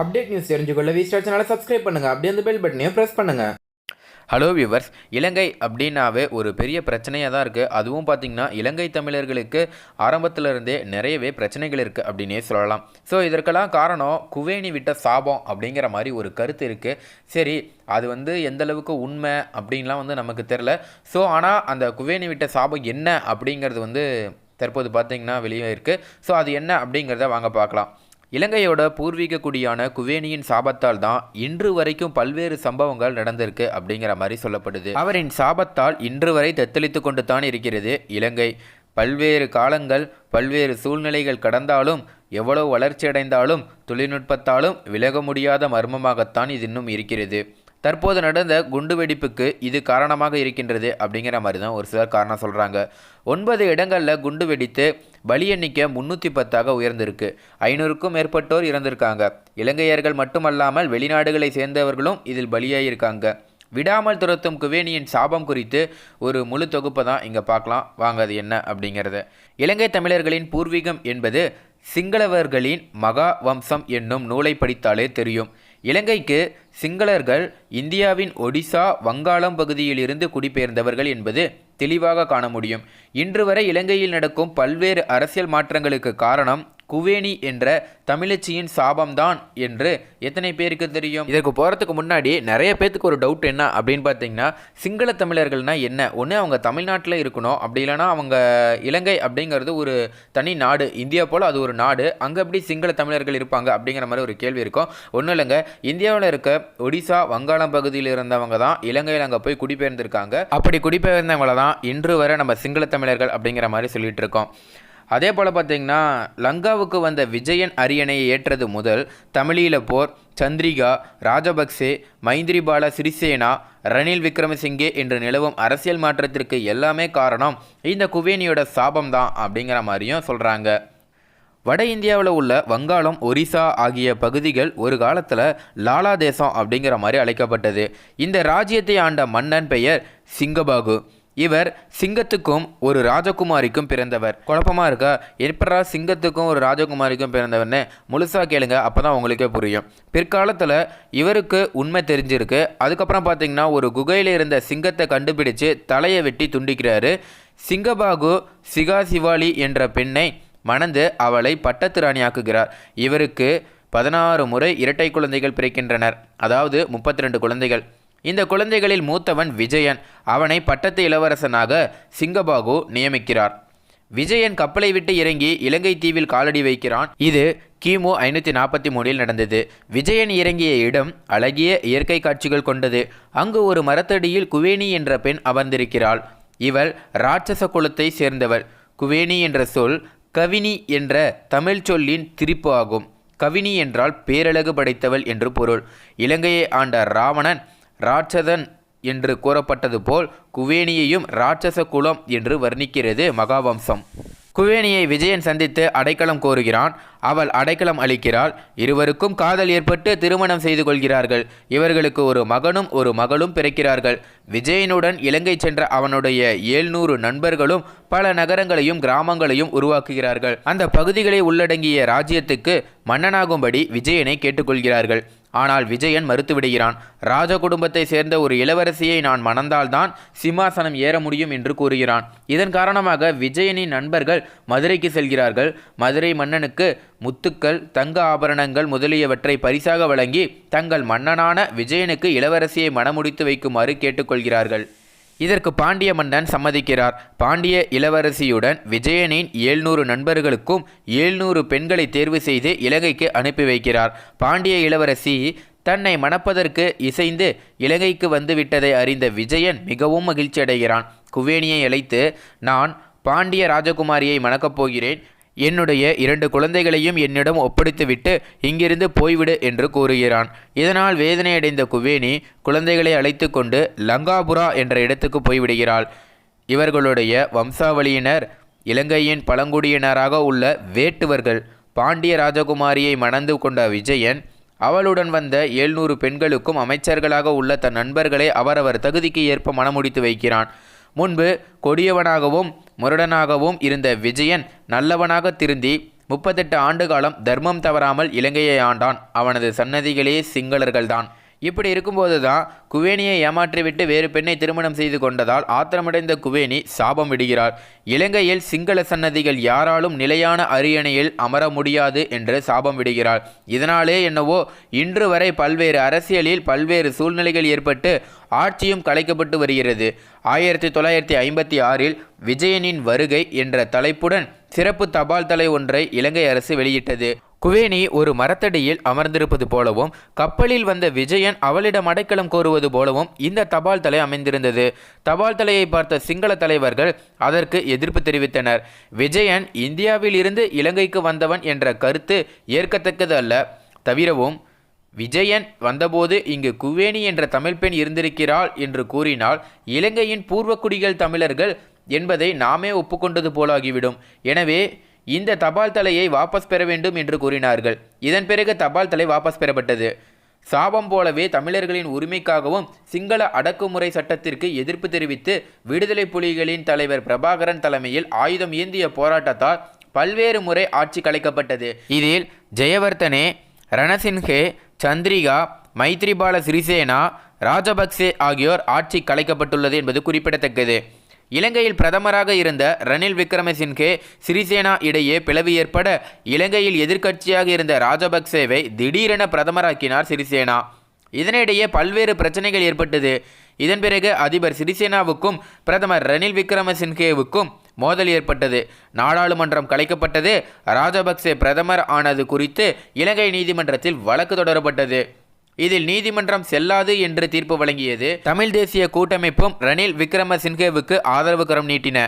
Update news தெரிஞ்சுக்கொள்ள Vistara சேனலை subscribe பண்ணுங்கள் அப்படியே அந்த பெல் பட்டனையும் ப்ரெஸ் பண்ணுங்கள் ஹலோ வியூவர்ஸ் இலங்கை அப்படின்னாவே ஒரு பெரிய பிரச்சனையாக தான் இருக்குது அதுவும் பார்த்திங்கன்னா இலங்கை தமிழர்களுக்கு ஆரம்பத்திலிருந்தே நிறையவே பிரச்சனைகள் இருக்குது அப்படின்னே சொல்லலாம். ஸோ இதற்கெல்லாம் காரணம் குவேணி விட்ட சாபம் அப்படிங்கிற மாதிரி ஒரு கருத்து இருக்குது சரி அது வந்து எந்தளவுக்கு உண்மை அப்படின்லாம் வந்து நமக்கு தெரில ஸோ ஆனால் அந்த குவேணி விட்ட சாபம் என்ன அப்படிங்கிறது வந்து தற்போது பார்த்திங்கன்னா வெளியே இருக்குது ஸோ அது என்ன அப்படிங்கிறத வாங்க பார்க்கலாம். இலங்கையோட பூர்வீக குடியான குவேனியின் சாபத்தால் தான் இன்று வரைக்கும் பல்வேறு சம்பவங்கள் நடந்திருக்கு அப்படிங்கிற மாதிரி சொல்லப்படுது. அவரின் சாபத்தால் இன்று வரை தத்தளித்து கொண்டு தான் இருக்கிறது இலங்கை. பல்வேறு காலங்கள் பல்வேறு சூழ்நிலைகள் கடந்தாலும் எவ்வளோ வளர்ச்சியடைந்தாலும் தொழில்நுட்பத்தாலும் விலக முடியாத மர்மமாகத்தான் இது இன்னும் இருக்கிறது. தற்போது நடந்த குண்டுவெடிப்புக்கு இது காரணமாக இருக்கின்றது அப்படிங்கிற மாதிரி தான் ஒரு சிலர் காரணம் சொல்கிறாங்க ஒன்பது இடங்களில் குண்டு வெடித்து பலி எண்ணிக்கை முன்னூற்றி பத்தாக உயர்ந்திருக்கு. ஐநூறுக்கும் மேற்பட்டோர் இறந்திருக்காங்க. இலங்கையர்கள் மட்டுமல்லாமல் வெளிநாடுகளை சேர்ந்தவர்களும் இதில் பலியாகியிருக்காங்க விடாமல் துரத்தும் குவேனியின் சாபம் குறித்து ஒரு முழு தொகுப்பை தான் இங்கே பார்க்கலாம். வாங்க அது என்ன அப்படிங்கிறத. இலங்கை தமிழர்களின் பூர்வீகம் என்பது சிங்களவர்களின் மகா வம்சம் என்னும் நூலை படித்தாலே தெரியும். இலங்கைக்கு சிங்களர்கள் இந்தியாவின் ஒடிசா வங்காளம் பகுதியிலிருந்து குடிபெயர்ந்தவர்கள் என்பது தெளிவாக காண முடியும். இன்று வரை இலங்கையில் நடக்கும் பல்வேறு அரசியல் மாற்றங்களுக்கு காரணம் குவேணி என்ற தமிழச்சியின் சாபம்தான் என்று எத்தனை பேருக்கு தெரியும்? இதற்கு போகிறதுக்கு முன்னாடி நிறைய பேத்துக்கு ஒரு டவுட் என்ன அப்படின்னு பார்த்தீங்கன்னா சிங்கள தமிழர்கள்னால் என்ன? ஒன்று அவங்க தமிழ்நாட்டில் இருக்கணும். அப்படி இல்லைன்னா அவங்க இலங்கை அப்படிங்கிறது ஒரு தனி நாடு. இந்தியா போல் அது ஒரு நாடு. அங்கே எப்படி சிங்கள தமிழர்கள் இருப்பாங்க அப்படிங்கிற மாதிரி ஒரு கேள்வி இருக்கும். ஒன்றும் இல்லைங்க. இந்தியாவில் இருக்க ஒடிசா வங்காளம் பகுதியில் இருந்தவங்க தான் இலங்கையில் அங்கே போய் குடிபெயர்ந்திருக்காங்க. அப்படி குடிபெயர்ந்தவங்கள தான் இன்று வரை நம்ம சிங்கள தமிழர்கள் அப்படிங்கிற மாதிரி சொல்லிட்டு இருக்கோம். அதே போல் பார்த்தீங்கன்னா லங்காவுக்கு வந்த விஜயன் அரியணையை ஏற்றது முதல் தமிழீழ போர் சந்திரிகா ராஜபக்சே மைந்திரிபால சிறிசேனா ரணில் விக்ரமசிங்கே என்று நிலவும் அரசியல் மாற்றத்திற்கு எல்லாமே காரணம் இந்த குவேனியோட சாபம் தான் அப்படிங்கிற மாதிரியும் சொல்கிறாங்க வட இந்தியாவில் உள்ள வங்காளம் ஒரிசா ஆகிய பகுதிகள் ஒரு காலத்தில் லாலா தேசம் அப்படிங்கிற மாதிரி அழைக்கப்பட்டது. இந்த ராஜ்யத்தை ஆண்ட மன்னன் பெயர் சிங்கபாகு. இவர் சிங்கத்துக்கும் ஒரு ராஜகுமாரிக்கும் பிறந்தவர். குழப்பமாக இருக்கா? எப்படா சிங்கத்துக்கும் ஒரு ராஜகுமாரிக்கும் பிறந்தவர்னு முழுசாக கேளுங்க அப்போ தான் உங்களுக்கே புரியும். பிற்காலத்தில் இவருக்கு உண்மை தெரிஞ்சிருக்கு. அதுக்கப்புறம் பார்த்தீங்கன்னா ஒரு குகையில் இருந்த சிங்கத்தை கண்டுபிடிச்சு தலையை வெட்டி துண்டிக்கிறாரு. சிங்கபாகு சிகா சிவாலி என்ற பெண்ணை மணந்து அவளை பட்டத்து ராணியாக்குகிறார் இவருக்கு பதினாறு முறை இரட்டை குழந்தைகள் பிறக்கின்றனர். அதாவது முப்பத்தி ரெண்டு குழந்தைகள். இந்த குழந்தைகளில் மூத்தவன் விஜயன். அவனை பட்டத்து இளவரசனாக சிங்கபாகு நியமிக்கிறார். விஜயன் கப்பலை விட்டு இறங்கி இலங்கை தீவில் காலடி வைக்கிறான். இது கிமு ஐநூற்றி நாற்பத்தி மூணில் நடந்தது. விஜயன் இறங்கிய இடம் அழகிய இயற்கை காட்சிகள் கொண்டது. அங்கு ஒரு மரத்தடியில் குவேணி என்ற பெண் அமர்ந்திருக்கிறாள். இவள் ராட்சச குலத்தை சேர்ந்தவள். குவேணி என்ற சொல் கவினி என்ற தமிழ் சொல்லின் திரிப்பு ஆகும். கவினி என்றால் பேரழகு படைத்தவள் என்று பொருள். இலங்கையை ஆண்ட ராவணன் ராட்சதன் என்று கூறப்பட்டது போல் குவேணியையும் ராட்சச குலம் என்று வர்ணிக்கிறது மகாவம்சம். குவேணியை விஜயன் சந்தித்து அடைக்கலம் கோருகிறான். அவள் அடைக்கலம் அளிக்கிறாள். இருவருக்கும் காதல் ஏற்பட்டு திருமணம் செய்து கொள்கிறார்கள். இவர்களுக்கு ஒரு மகனும் ஒரு மகளும் பிறக்கிறார்கள். விஜயனுடன் இலங்கை சென்ற அவனுடைய ஏழ்நூறு நண்பர்களும் பல நகரங்களையும் கிராமங்களையும் உருவாக்குகிறார்கள். அந்த பகுதிகளை உள்ளடங்கிய ராஜ்யத்துக்கு மன்னனாகும்படி விஜயனை கேட்டுக்கொள்கிறார்கள். ஆனால் விஜயன் மறுத்துவிடுகிறான். ராஜ குடும்பத்தை சேர்ந்த ஒரு இளவரசியை நான் மணந்தால்தான் சிம்மாசனம் ஏற முடியும் என்று கூறுகிறான். இதன் காரணமாக விஜயனின் நண்பர்கள் மதுரைக்கு செல்கிறார்கள். மதுரை மன்னனுக்கு முத்துக்கள் தங்க ஆபரணங்கள் முதலியவற்றை பரிசாக வழங்கி தங்கள் மன்னனான விஜயனுக்கு இளவரசியை மணமுடித்து வைக்குமாறு கேட்டுக்கொள்கிறார்கள். இதற்கு பாண்டிய மன்னன் சம்மதிக்கிறார். பாண்டிய இளவரசியுடன் விஜயனின் ஏழ்நூறு நண்பர்களுக்கும் ஏழ்நூறு பெண்களை தேர்வு செய்து இலங்கைக்கு அனுப்பி வைக்கிறார். பாண்டிய இளவரசி தன்னை மணப்பதற்கு இசைந்து இலங்கைக்கு வந்துவிட்டதை அறிந்த விஜயன் மிகவும் மகிழ்ச்சி அடைகிறான் குவேணியை அழைத்து நான் பாண்டிய ராஜகுமாரியை மணக்கப் போகிறேன். என்னுடைய இரண்டு குழந்தைகளையும் என்னிடம் ஒப்படைத்துவிட்டு இங்கிருந்து போய்விடு என்று கூறுகிறான். இதனால் வேதனையடைந்த குவேனி குழந்தைகளை அழைத்து கொண்டு லங்காபுரா என்ற இடத்துக்கு போய்விடுகிறாள். இவர்களுடைய வம்சாவளியினர் இலங்கையின் பழங்குடியினராக உள்ள வேட்டுவர்கள் பாண்டிய ராஜகுமாரியை மணந்து கொண்ட விஜயன் அவளுடன் வந்த ஏழ்நூறு பெண்களுக்கும் அமைச்சர்களாக உள்ள தன் நண்பர்களை அவரவர் தகுதிக்கு ஏற்ப மணமுடித்து வைக்கிறான். முன்பு கொடியவனாகவும் முரடனாகவும் இருந்த விஜயன் நல்லவனாக திருந்தி முப்பத்தெட்டு ஆண்டு காலம் தர்மம் தவறாமல் இலங்கையை ஆண்டான். அவனது சன்னதிகளே சிங்களர்கள்தான். இப்படி இருக்கும்போது தான் குவேனியை ஏமாற்றிவிட்டு வேறு பெண்ணை திருமணம் செய்து கொண்டதால் ஆத்திரமடைந்த குவேனி சாபம் விடுகிறார். இலங்கையில் சிங்கள சன்னதிகள் யாராலும் நிலையான அரியணையில் அமர முடியாது என்று சாபம் விடுகிறார். இதனாலே என்னவோ இன்று வரை பல்வேறு அரசியலில் பல்வேறு சூழ்நிலைகள் ஏற்பட்டு ஆட்சியும் கலைக்கப்பட்டு வருகிறது. ஆயிரத்தி தொள்ளாயிரத்தி ஐம்பத்தி ஆறில் விஜயனின் வருகை என்ற தலைப்புடன் சிறப்பு தபால் தலை ஒன்றை இலங்கை அரசு வெளியிட்டது. குவேனி ஒரு மரத்தடியில் அமர்ந்திருப்பது போலவும் கப்பலில் வந்த விஜயன் அவளிடம் அடைக்கலம் கோருவது போலவும் இந்த தபால் தலை அமைந்திருந்தது. தபால் தலையை பார்த்த சிங்கள தலைவர்கள் அதற்கு எதிர்ப்பு தெரிவித்தனர். விஜயன் இந்தியாவில் இருந்து இலங்கைக்கு வந்தவன் என்ற கருத்து ஏற்கத்தக்கது அல்ல தவிரவும் விஜயன் வந்தபோது இங்கு குவேணி என்ற தமிழ் பெண் இருந்திருக்கிறாள் என்று கூறினால் இலங்கையின் பூர்வக்குடிகள் தமிழர்கள் என்பதை நாமே ஒப்புக்கொண்டது போலாகிவிடும். எனவே இந்த தபால் தலையை வாபஸ் பெற வேண்டும் என்று கூறினார்கள். இதன் பிறகு தபால் தலை வாபஸ் பெறப்பட்டது. சாபம் போலவே தமிழர்களின் உரிமைக்காகவும் சிங்கள அடக்குமுறை சட்டத்திற்கு எதிர்ப்பு தெரிவித்து விடுதலை புலிகளின் தலைவர் பிரபாகரன் தலைமையில் ஆயுதம் ஏந்திய போராட்டத்தால் பல்வேறு முறை ஆட்சி கலைக்கப்பட்டது. இதில் ஜெயவர்த்தனே ரணசின்ஹே சந்திரிகா மைத்ரிபால சிறிசேனா ராஜபக்சே ஆகியோர் ஆட்சி கலைக்கப்பட்டுள்ளது என்பது குறிப்பிடத்தக்கது. இலங்கையில் பிரதமராக இருந்த ரணில் விக்ரமசிங்கே சிறிசேனா இடையே பிளவு ஏற்பட இலங்கையில் எதிர்க்கட்சியாக இருந்த ராஜபக்சேவை திடீரென பிரதமராக்கினார் சிறிசேனா. இதனிடையே பல்வேறு பிரச்சனைகள் ஏற்பட்டது. இதன் பிறகு அதிபர் சிறிசேனாவுக்கும் பிரதமர் ரணில் விக்ரமசிங்கேவுக்கும் மோதல் ஏற்பட்டது. நாடாளுமன்றம் கலைக்கப்பட்டது. ராஜபக்சே பிரதமர் ஆனது குறித்து இலங்கை நீதிமன்றத்தில் வழக்கு தொடரப்பட்டது. இதில் நீதிமன்றம் செல்லாது என்று தீர்ப்பு வழங்கியது. தமிழ் தேசிய கூட்டமைப்பும் ரணில் விக்ரமசிங்கேவுக்கு ஆதரவு கரம் நீட்டின.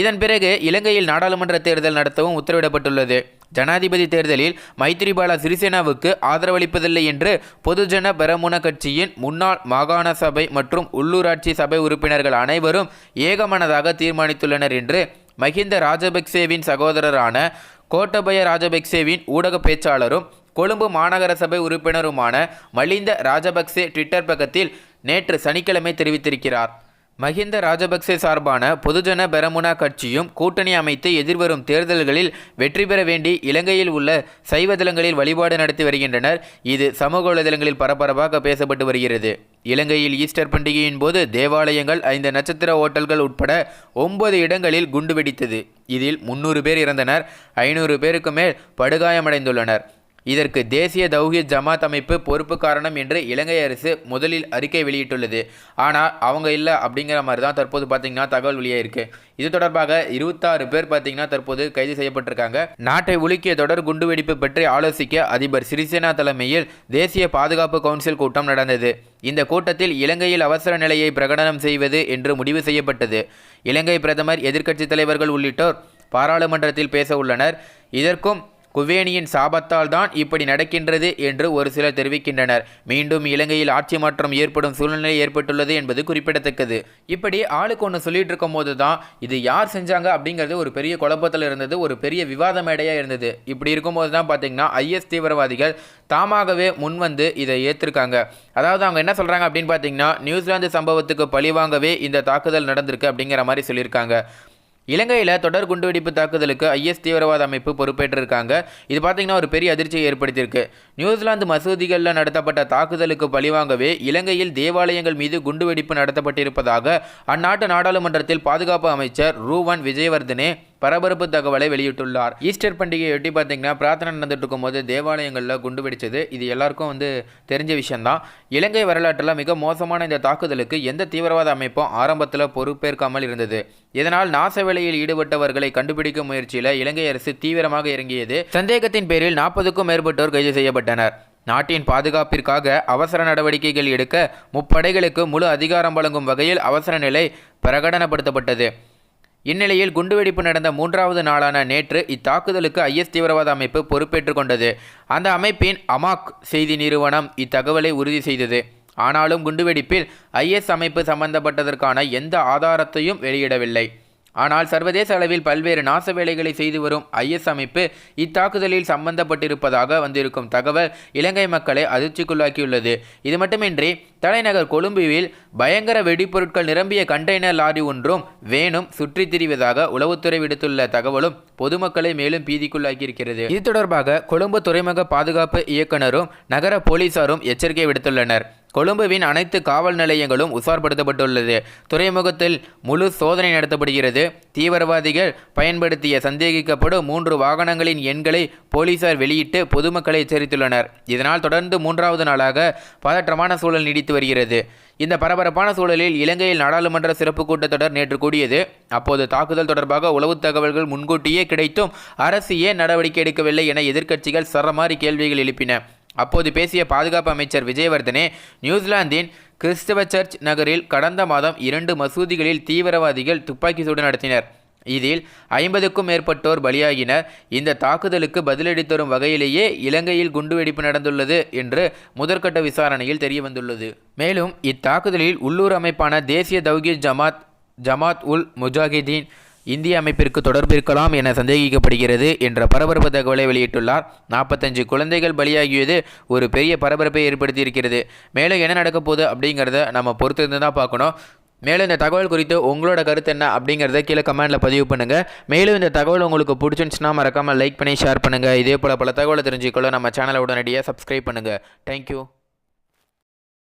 இதன் பிறகு இலங்கையில் நாடாளுமன்ற தேர்தல் நடத்தவும் உத்தரவிடப்பட்டுள்ளது. ஜனாதிபதி தேர்தலில் மைத்திரிபால சிறிசேனாவுக்கு ஆதரவளிப்பதில்லை என்று பொதுஜன பெரமுன கட்சியின் முன்னாள் மாகாண சபை மற்றும் உள்ளூராட்சி சபை உறுப்பினர்கள் அனைவரும் ஏகமனதாக தீர்மானித்துள்ளனர் என்று மஹிந்த ராஜபக்சேவின் சகோதரரான கோட்டபய ராஜபக்சேவின் ஊடக பேச்சாளரும் கொழும்பு மாநகர சபை உறுப்பினருமான மலிந்த ராஜபக்சே ட்விட்டர் பக்கத்தில் நேற்று சனிக்கிழமை தெரிவித்திருக்கிறார். மஹிந்த ராஜபக்சே சார்பான பொதுஜன பெரமுனா கட்சியும் கூட்டணி அமைத்து எதிர்வரும் தேர்தல்களில் வெற்றி பெற வேண்டி இலங்கையில் உள்ள சைவ தலங்களில் வழிபாடு நடத்தி வருகின்றனர். இது சமூக வலைதளங்களில் பரபரப்பாக பேசப்பட்டு வருகிறது. இலங்கையில் ஈஸ்டர் பண்டிகையின் போது தேவாலயங்கள் ஐந்து நட்சத்திர ஓட்டல்கள் உட்பட ஒன்பது இடங்களில் குண்டு வெடித்தது. இதில் முன்னூறு பேர் இறந்தனர். ஐநூறு பேருக்கு மேல் படுகாயமடைந்துள்ளனர். இதற்கு தேசிய தௌஹீத் ஜமாத் அமைப்பு பொறுப்பு காரணம் என்று இலங்கை அரசு முதலில் அறிக்கை வெளியிட்டுள்ளது. ஆனால் அவங்க இல்லை அப்படிங்கிற மாதிரி தான் தற்போது பார்த்தீங்கன்னா தகவல் வெளியாயிருக்கு இது தொடர்பாக இருபத்தாறு பேர் பார்த்தீங்கன்னா தற்போது கைது செய்யப்பட்டிருக்காங்க. நாட்டை உலுக்கிய தொடர் குண்டுவெடிப்பு பற்றி ஆலோசிக்க அதிபர் சிறிசேனா தலைமையில் தேசிய பாதுகாப்பு கவுன்சில் கூட்டம் நடந்தது. இந்த கூட்டத்தில் இலங்கையில் அவசர நிலையை பிரகடனம் செய்வது என்று முடிவு செய்யப்பட்டது. இலங்கை பிரதமர் எதிர்க்கட்சித் தலைவர்கள் உள்ளிட்டோர் பாராளுமன்றத்தில் பேச உள்ளனர். இதற்கும் குவேனியின் சாபத்தால் தான் இப்படி நடக்கின்றது என்று ஒரு சிலர் தெரிவிக்கின்றனர். மீண்டும் இலங்கையில் ஆட்சி மாற்றம் ஏற்படும் சூழ்நிலை ஏற்பட்டுள்ளது என்பது குறிப்பிடத்தக்கது. இப்படி ஆளுக்கு ஒன்று சொல்லிட்டு இருக்கும் போது தான் இது யார் செஞ்சாங்க அப்படிங்கிறது ஒரு பெரிய குழப்பத்தில் இருந்தது ஒரு பெரிய விவாத மேடையாக இருந்தது. இப்படி இருக்கும்போது தான் பார்த்தீங்கன்னா ஐஎஸ் தீவிரவாதிகள் தாமாகவே முன் வந்து இதை ஏற்றிருக்காங்க அதாவது அவங்க என்ன சொல்கிறாங்க அப்படின்னு பார்த்தீங்கன்னா நியூசிலாந்து சம்பவத்துக்கு பழிவாங்கவே இந்த தாக்குதல் நடந்திருக்கு அப்படிங்கிற மாதிரி சொல்லியிருக்காங்க. இலங்கையில் தொடர் குண்டுவெடிப்பு தாக்குதலுக்கு ஐஎஸ் தீவிரவாத அமைப்பு பொறுப்பேற்றிருக்காங்க. இது பார்த்திங்கன்னா ஒரு பெரிய அதிர்ச்சியை ஏற்படுத்தியிருக்கு. நியூசிலாந்து மசூதிகளில் நடத்தப்பட்ட தாக்குதலுக்கு பழிவாங்கவே இலங்கையில் தேவாலயங்கள் மீது குண்டுவெடிப்பு நடத்தப்பட்டிருப்பதாக அந்நாட்டு நாடாளுமன்றத்தில் பாதுகாப்பு அமைச்சர் ரூவன் விஜயவர்தனே பரபரப்பு தகவலை வெளியிட்டுள்ளார். ஈஸ்டர் பண்டிகையொட்டி பார்த்தீங்கன்னா பிரார்த்தனை நடந்துட்டு இருக்கும்போது தேவாலயங்களில் குண்டு வெடிச்சது. இது எல்லாருக்கும் வந்து தெரிஞ்ச விஷயம்தான். இலங்கை வரலாற்றில் மிக மோசமான இந்த தாக்குதலுக்கு எந்த தீவிரவாத அமைப்பும் ஆரம்பத்தில் பொறுப்பேற்காமல் இருந்தது. இதனால் நாச வேலையில் ஈடுபட்டவர்களை கண்டுபிடிக்கும் முயற்சியில் இலங்கை அரசு தீவிரமாக இறங்கியது. சந்தேகத்தின் பேரில் நாற்பதுக்கும் மேற்பட்டோர் கைது செய்யப்பட்டனர். நாட்டின் பாதுகாப்பிற்காக அவசர நடவடிக்கைகள் எடுக்க முப்படைகளுக்கு முழு அதிகாரம் வழங்கும் வகையில் அவசர நிலை பிரகடனப்படுத்தப்பட்டது. இந்நிலையில் குண்டுவெடிப்பு நடந்த மூன்றாவது நாளான நேற்று இத்தாக்குதலுக்கு ஐஎஸ் தீவிரவாத அமைப்பு பொறுப்பேற்றுக் கொண்டது. அந்த அமைப்பின் அமாக் செய்தி நிறுவனம் இத்தகவலை உறுதி செய்தது. ஆனாலும் குண்டுவெடிப்பில் ஐஎஸ் அமைப்பு சம்பந்தப்பட்டதற்கான எந்த ஆதாரத்தையும் வெளியிடவில்லை. ஆனால் சர்வதேச அளவில் பல்வேறு நாச வேலைகளை செய்து வரும் ஐஎஸ் அமைப்பு இத்தாக்குதலில் சம்பந்தப்பட்டிருப்பதாக வந்திருக்கும் தகவல் இலங்கை மக்களை அதிர்ச்சிக்குள்ளாக்கியுள்ளது. இது மட்டுமின்றி தலைநகர் கொழும்புவில் பயங்கர வெடிப்பொருட்கள் நிரம்பிய கண்டெய்னர் லாரி ஒன்றும் வேனும் சுற்றித் திரிவதாக உளவுத்துறை விடுத்துள்ள தகவலும் பொதுமக்களை மேலும் பீதிக்குள்ளாக்கியிருக்கிறது. இது தொடர்பாக கொழும்பு துறைமுக பாதுகாப்பு இயக்குனரும் நகர போலீசாரும் எச்சரிக்கை விடுத்துள்ளனர். கொழும்புவின் அனைத்து காவல் நிலையங்களும் உசார்படுத்தப்பட்டுள்ளது துறைமுகத்தில் முழு சோதனை நடத்தப்படுகிறது. தீவிரவாதிகள் பயன்படுத்திய சந்தேகிக்கப்படும் மூன்று வாகனங்களின் எண்களை போலீசார் வெளியிட்டு பொதுமக்களை எச்சரித்துள்ளனர். இதனால் தொடர்ந்து மூன்றாவது நாளாக பதற்றமான சூழல் நீடித்து வருகிறது. இந்த பரபரப்பான சூழலில் இலங்கையில் நாடாளுமன்ற சிறப்பு கூட்டத்தொடர் நேற்று கூடியது. அப்போது தாக்குதல் தொடர்பாக உளவு தகவல்கள் முன்கூட்டியே கிடைத்தும் அரசு ஏன் நடவடிக்கை எடுக்கவில்லை என எதிர்க்கட்சிகள் சரமாரி கேள்விகள் எழுப்பின. அப்போது பேசிய பாதுகாப்பு அமைச்சர் விஜயவர்தனே நியூசிலாந்தின் கிறிஸ்தவ சர்ச் நகரில் கடந்த மாதம் இரண்டு மசூதிகளில் தீவிரவாதிகள் துப்பாக்கி சூடு நடத்தினர். இதில் ஐம்பதுக்கும் மேற்பட்டோர் பலியாகினர். இந்த தாக்குதலுக்கு பதிலடி தரும் வகையிலேயே இலங்கையில் குண்டுவெடிப்பு நடந்துள்ளது என்று முதற்கட்ட விசாரணையில் தெரியவந்துள்ளது. மேலும் இத்தாக்குதலில் உள்ளூர் அமைப்பான தேசிய தௌகீத் ஜமாத் ஜமாத் உல் முஜாஹிதீன் இந்திய அமைப்பிற்கு தொடர்பு இருக்கலாம் என சந்தேகிக்கப்படுகிறது என்ற பரபரப்பு தகவலை வெளியிட்டுள்ளார். நாற்பத்தஞ்சு குழந்தைகள் பலியாகியது ஒரு பெரிய பரபரப்பை ஏற்படுத்தியிருக்கிறது. மேலும் என்ன நடக்க போகுது அப்படிங்கிறத நம்ம பொறுத்திருந்து தான் பார்க்கணும். மேலும் இந்த தகவல் குறித்து உங்களோட கருத்து என்ன அப்படிங்கிறத கீழே கமெண்ட்டில் பதிவு பண்ணுங்கள் மேலும் இந்த தகவல் உங்களுக்கு பிடிச்சிருந்துச்சுன்னா மறக்காமல் லைக் பண்ணி ஷேர் பண்ணுங்கள் இதே போல் பல தகவலை தெரிஞ்சுக்கொள்ள நம்ம சேனலை உடனடியாக சப்ஸ்கிரைப் பண்ணுங்கள் தேங்க்யூ